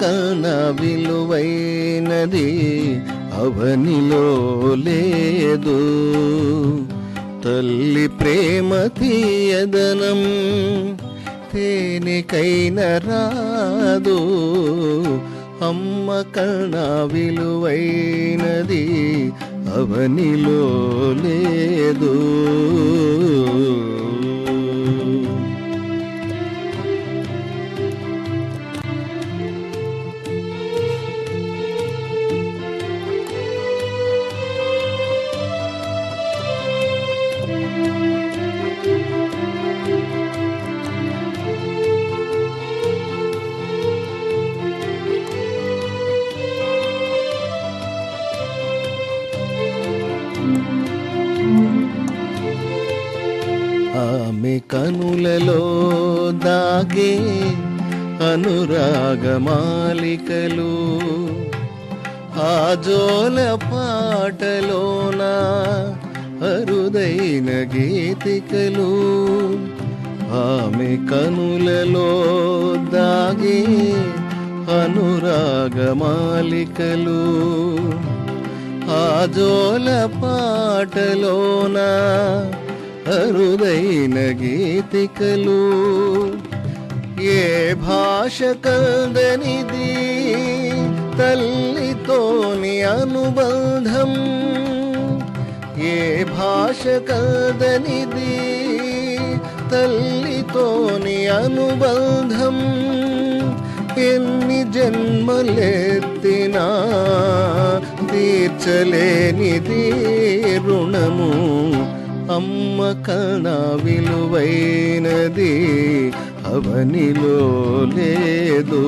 కన్న విలువైనది అవనిలో లేదు. తల్లి ప్రేమ తీయదనం తేనికైన రాదు. అమ్మ కన్న విలువైనది అవనిలో లేదు. ఆమె కనులలో దాగే అనురాగమాలికలు ఆజోల పాటలోన అరుదైన గీతికలు. ఆమె కనులలో దాగే అనురాగమాలికలు ఆజోల పాటలోనా అరుదైన గీతికలు ఏ భాష కందనిది తల్లితోని అనుబంధం ఏ భాష కందనిది తల్లితోని అనుబంధం ఎన్ని జన్మలెత్తినా తీర్చలేనిది రుణము అమ్మ కణ విలువైనది అవనిలో లేదు.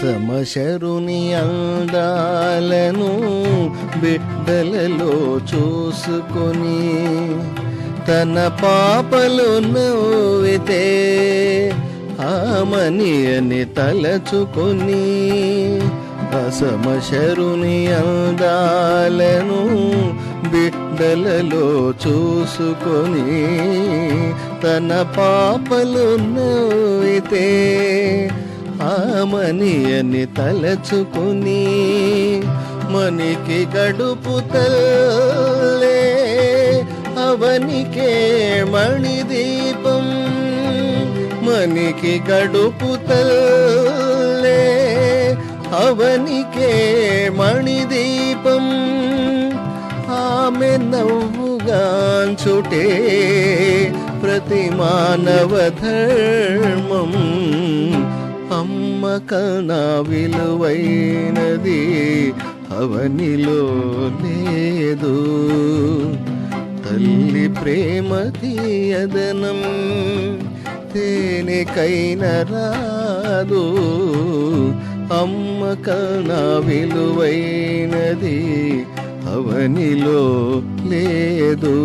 సమశరుని అందాలను బిడ్డలలో చూసుకొని తన పాపలు నవ్వితే ఆమని అని తలచుకొని అసమశరుని అందాలను బిడ్డలలో చూసుకొని తన పాపలు నవ్వితే ఆమనియని తలచుకుని మనికి గడుపు తల్లే అవనికే మణిదీపం. మనికి గడుపు తల్లే అవనికే మణిదీపం. ఆమె నవ్వుగాంచుటే ప్రతి మానవ ధర్మం. అమ్మ కణ విలువైనది అవనిలో లేదు. తల్లి ప్రేమ తీయదనం తేనెకైన రాదు. అమ్మ కణ విలువైనది అవనిలో లేదు.